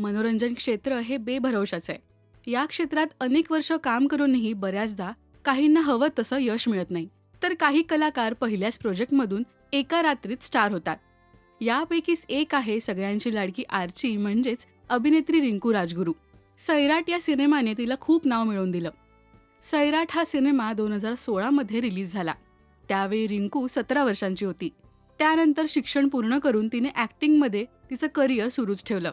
मनोरंजन क्षेत्र हे बेभरवशाच आहे. या क्षेत्रात अनेक वर्ष काम करूनही बऱ्याचदा काहींना हवं तसं यश मिळत नाही. तर काही कलाकार पहिल्याच प्रोजेक्टमधून एका रात्रीत स्टार होतात. यापैकीच एक आहे सगळ्यांची लाडकी आर्ची म्हणजेच अभिनेत्री रिंकू राजगुरू. सैराट या सिनेमाने तिला खूप नाव मिळवून दिलं. सैराट हा सिनेमा दोन हजार सोळामध्ये रिलीज झाला. त्यावेळी रिंकू सतरा वर्षांची होती. त्यानंतर शिक्षण पूर्ण करून तिने ॲक्टिंगमध्ये तिचं करिअर सुरूच ठेवलं.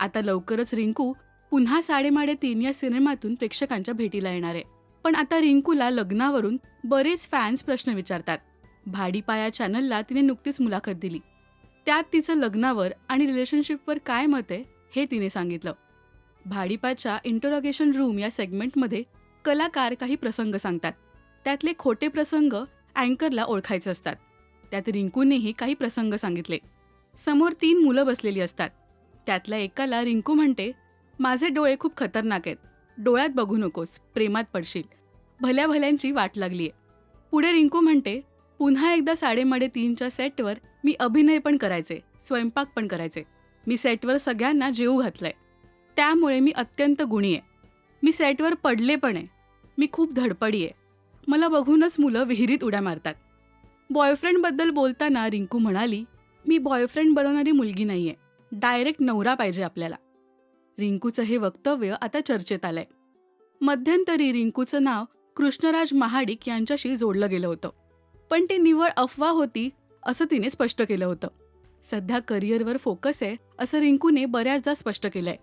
आता लवकरच रिंकू पुन्हा साडेमाडे तीन या सिनेमातून प्रेक्षकांच्या भेटीला येणार आहे. पण आता रिंकूला लग्नावरून बरेच फॅन्स प्रश्न विचारतात. भाडीपाया चॅनलला तिने नुकतीच मुलाखत दिली. त्यात तिचं लग्नावर आणि रिलेशनशिपवर काय मत आहे हे तिने सांगितलं. भाडीपाच्या इंटरॉगेशन रूम या सेगमेंटमध्ये कलाकार काही प्रसंग सांगतात. त्यातले खोटे प्रसंग अँकरला ओळखायचे असतात. त्यात रिंकूनेही काही प्रसंग सांगितले. समोर तीन मुलं बसलेली असतात. त्यातल्या एकाला रिंकू म्हणते माझे डोळे खूप खतरनाक आहेत. डोळ्यात बघू नकोस प्रेमात पडशील. भल्या भल्यांची वाट लागलीये. पुढे रिंकू म्हणते पुन्हा एकदा साडेमाडे तीनच्या सेटवर मी अभिनय पण करायचे स्वयंपाक पण करायचे. मी सेटवर सगळ्यांना जेवू घातलंय. त्यामुळे मी अत्यंत गुणी आहे मी सेटवर पडले पण आहे. मी खूप धडपडी आहे मला बघूनच मुलं विहिरीत उड्या मारतात. बॉयफ्रेंडबद्दल बोलताना रिंकू म्हणाली मी बॉयफ्रेंड बनवणारी मुलगी नाहीये. डायरेक्ट नवरा पाहिजे आपल्याला. रिंकूचं हे वक्तव्य आता चर्चेत आलंय. मध्यंतरी रिंकूचं नाव कृष्णराज महाडिक यांच्याशी जोडलं गेलं होतं. पण ती निवळ अफवा होती असं तिने स्पष्ट केलं होतं. सध्या करिअरवर फोकस आहे असं रिंकूने बऱ्याचदा स्पष्ट केलंय.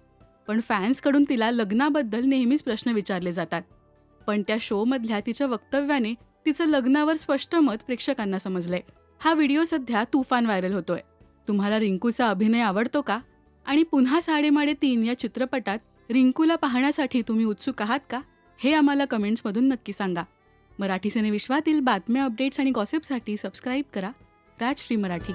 पण फॅन्सकडून तिला लग्नाबद्दल नेहमीच प्रश्न विचारले जातात. पण त्या शोमधल्या तिच्या वक्तव्याने तिचं लग्नावर स्पष्ट मत प्रेक्षकांना समजलंय. हा व्हिडिओ सध्या तुफान व्हायरल होतोय. तुम्हाला रिंकूचा अभिनय आवडतो का? आणि पुन्हा साडेमाडे तीन या चित्रपटात रिंकूला पाहण्यासाठी तुम्ही उत्सुक आहात का? हे आम्हाला कमेंट्समधून नक्की सांगा. मराठी सिनेविश्वातील बातम्या अपडेट्स आणि गॉसिपसाठी सबस्क्राईब करा. राजश्री मराठी.